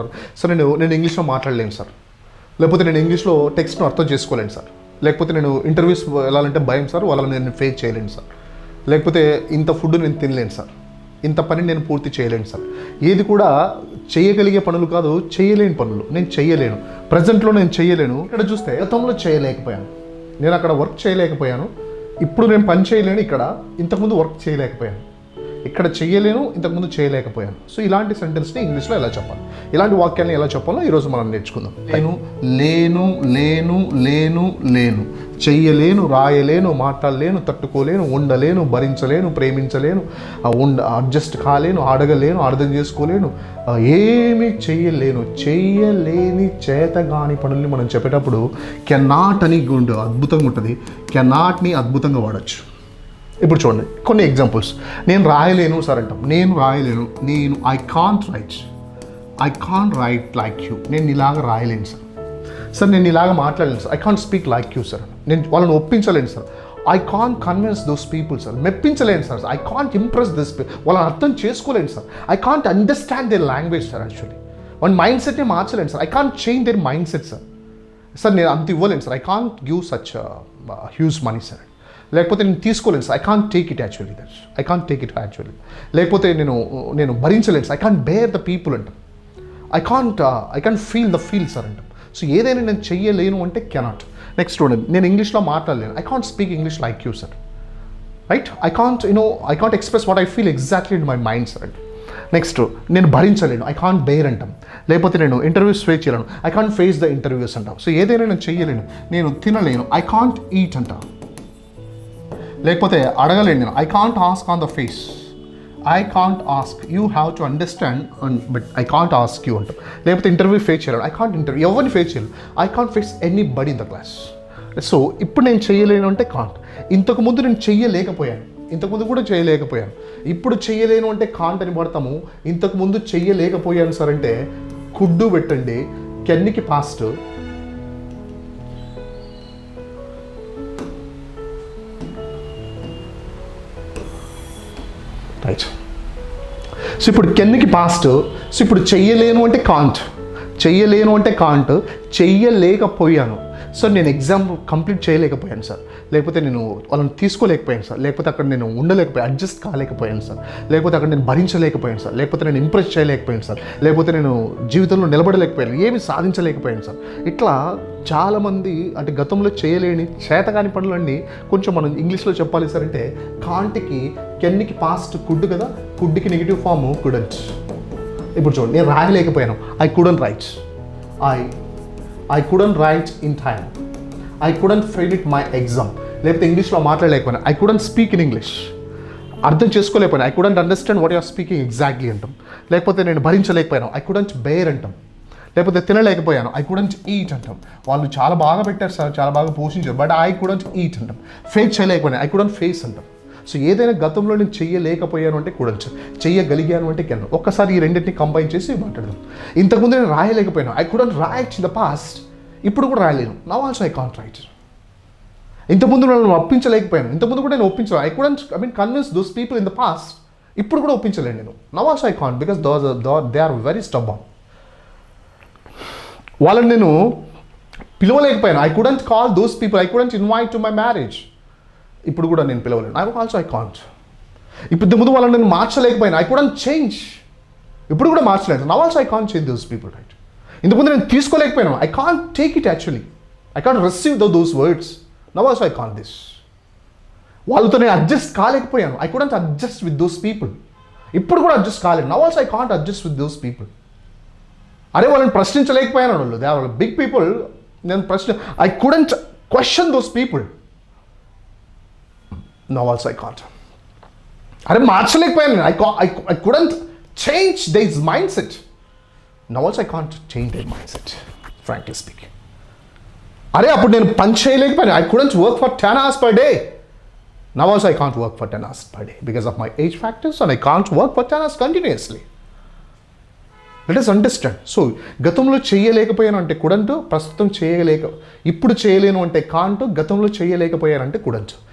అంటారు. సార్ నేను నేను ఇంగ్లీష్లో మాట్లాడలేను సార్. లేకపోతే నేను ఇంగ్లీష్లో టెక్స్ట్ను అర్థం చేసుకోలేను సార్. లేకపోతే నేను ఇంటర్వ్యూస్ వెళ్ళాలంటే భయం సార్ వాళ్ళని నేను ఫేస్ చేయలేను సార్. లేకపోతే ఇంత ఫుడ్ నేను తినలేను సార్. ఇంత పని నేను పూర్తి చేయలేను సార్. ఏది కూడా చేయగలిగే పనులు కాదు చేయలేని పనులు. నేను చేయలేను. ప్రజెంట్లో నేను చేయలేను. ఇక్కడ చూస్తే గతంలో చేయలేకపోయాను. నేను అక్కడ వర్క్ చేయలేకపోయాను. ఇప్పుడు నేను పని చేయలేను ఇక్కడ. ఇంతకుముందు వర్క్ చేయలేకపోయాను. ఇక్కడ చేయలేను ఇంతకుముందు చేయలేకపోయాను. సో ఇలాంటి సెంటెన్స్ని ఇంగ్లీష్లో ఎలా చెప్పాలి? ఇలాంటి వాక్యాన్ని ఎలా చెప్పాలో ఈరోజు మనం నేర్చుకుందాం. నేను లేను లేను లేను లేను. చెయ్యలేను రాయలేను మాట్లాడలేను తట్టుకోలేను ఉండలేను భరించలేను ప్రేమించలేను ఉండ అడ్జస్ట్ కాలేను అడగలేను అర్థం చేసుకోలేను ఏమి ఏమీ చెయ్యలేను. చెయ్యలేని చేతగాని పనుల్ని మనం చెప్పేటప్పుడు కెనాట్ అని అద్భుతంగా ఉంటుంది. కెనాట్ని అద్భుతంగా వాడచ్చు. ఇప్పుడు చూడండి కొన్ని ఎగ్జాంపుల్స్ నేను రాయలేను సార్ అంటాం. నేను రాయలేను. నేను I can't write I can't write like you నేను ఇలాగ రాయలేను సార్. సార్ నేను ఇలాగ మాట్లాడలేను sir. I can't speak like you sir. నేను వాళ్ళని ఒప్పించలేను sir. I can't convince those people sir. మెప్పించలేను sir. I can't impress this వాళ్ళని అర్థం చేసుకోలేను sir. I can't understand their language sir actually one mind సెట్ని మార్చలేను sir. I can't change their mind set sir. Sir నేను అంత ఇవ్వలేను sir. I can't give such huge money sir. లేకపోతే నేను తీసుకోలేను sir. I can't take it actually that I can't take it actually లేకపోతే నేను నేను భరించలేను sir. I can't bear the people అంటాం. I can't I can't feel the feel sir అంటాం. So ఏదైనా నేను చెయ్యలేను అంటే కెనాట్ నెక్స్ట్ చూడండి నేను ఇంగ్లీష్లో మాట్లాడలేను. I can't speak English like you sir right I can't you know I can't express what I feel exactly in my mind sir next నేను భరించలేను. ఐ కాంట్ బేర్ అంటాం. లేకపోతే నేను ఇంటర్వ్యూస్ ఫేస్ చేయలేను. I can't face the interviews అంటాం. So ఏదైనా నేను చేయలేను నేను తినలేను. ఐ కాంట్ ఈట్ అంటాను లేకపోతే అడగలేను నేను. I can't ask on the face I can't ask you have to understand but I can't ask you అంటారు లేకపోతే ఇంటర్వ్యూ ఫేస్ చేయాలి ఐ కాంట్ ఇంటర్వ్యూ ఎవరిని ఫేస్ చేయాలి I can't face anybody in the class so ఇప్పుడు నేను చేయలేను అంటే can't ఇంతకు ముందు నేను చెయ్యలేకపోయాను. ఇంతకుముందు కూడా చేయలేకపోయాను. ఇప్పుడు చెయ్యలేను అంటే కాంట్ అని పడతాము. ఇంతకు ముందు చెయ్యలేకపోయాను సార్ అంటే కుడ్డు పెట్టండి. కెన్నికి పాస్ట్ రైట్ సో ఇప్పుడు కెన్నికి పాస్ట్ సో ఇప్పుడు చెయ్యలేను అంటే కాంట్ చెయ్యలేను అంటే కాంట్ చెయ్యలేకపోయాను. సార్ నేను ఎగ్జామ్ కంప్లీట్ చేయలేకపోయాను సార్. లేకపోతే నేను వాళ్ళని తీసుకోలేకపోయాను సార్. లేకపోతే అక్కడ నేను ఉండలేకపోయాను అడ్జస్ట్ కాలేకపోయాను సార్. లేకపోతే అక్కడ నేను భరించలేకపోయాను సార్. లేకపోతే నేను ఇంప్రెస్ చేయలేకపోయాను సార్. లేకపోతే నేను జీవితంలో నిలబడలేకపోయాను ఏమి సాధించలేకపోయాను సార్. ఇట్లా చాలామంది అంటే గతంలో చేయలేని చేతగాని పనులన్నీ కొంచెం మనం ఇంగ్లీష్లో చెప్పాలి సార్ అంటే కాంటికి కెన్నికి పాస్ట్ కుడ్ కదా కుడ్కి నెగిటివ్ ఫామ్ కుడంట్ ఇప్పుడు చూడండి నేను రాయలేకపోయాను. I couldn't write I I couldn't write in time I couldn't fail my exam లేకపోతే ఇంగ్లీష్లో మాట్లాడలేకపోయినా. I couldn't speak in English అర్థం చేసుకోలేకపోయినా. I couldn't understand what are speaking exactly అంటాం. లేకపోతే నేను భరించలేకపోయాను. ఐ కుడెంట్ బేర్ అంటాం. లేకపోతే తినలేకపోయాను. ఐ కుడెంట్ ఈట్ అంటాం. వాళ్ళు చాలా బాగా పెట్టారు సార్. చాలా బాగా పోషించారు. బట్ ఐ కుడెంట్ ఈట్ అంటాం. ఫేస్ చేయలేకపోయినా. ఐ కుడెంట్ ఫేస్ అంటాం. సో ఏదైనా గతంలో నేను చేయలేకపోయాను అంటే కుడెంట్ చేయగలిగాను అంటే కెన్. ఒక్కసారి ఈ రెండింటిని కంబైన్ చేసి మాట్లాడదాం. ఇంతకుముందు నేను రాయలేకపోయాను. I couldn't write in the past ఇప్పుడు కూడా రాయలేను. Now also I can't write ఇంతకుముందు నన్ను ఒప్పించలేకపోయాను. ఇంతకుముందు కూడా నేను ఒప్పించాను I couldn't I mean convince those people in the past ఇప్పుడు కూడా ఒప్పించలేను నేను. Now also I can't because those they are very stubborn వాళ్ళని నేను పిలవలేకపోయాను. I couldn't call those people I couldn't invite to my marriage ఇప్పుడు కూడా నేను పిలవలేను. ఐ ఆల్సో ఐ కాంట్ ఇప్పుడు ముందు వాళ్ళని నేను మార్చలేకపోయినా ఐ కూడా చేంజ్ ఇప్పుడు కూడా మార్చలేదు. Now also I can't change those people right ఇంతకుముందు నేను తీసుకోలేకపోయాను I can't take it actually I can't receive the those words now also I can't this వాళ్ళతో నేను adjust కాలేకపోయాను. I couldn't adjust with those people ఇప్పుడు కూడా adjust కాలేదు. Now also I can't adjust with those people అరే వాళ్ళని ప్రశ్నించలేకపోయాను వాళ్ళు. They are big people నేను ప్రశ్న I couldn't question those people now I can't అరే మార్చలేకపోయాను I I I couldn't change the is mindset now also I can't change the mindset frankly speaking అరే అప్పుడు నేను పని చేయలేకపోయాను. I couldn't work for ten hours per day now also I can't work for ten hours per day because of my age factors and I can't work for ten hours continuously let us understand so గతంలో చేయలేకపోయాను అంటే కుడంటు ప్రస్తుతం చేయలేక ఇప్పుడు చేయలేను అంటే కాంటు గతంలో చేయలేకపోయానంటే కుడంటు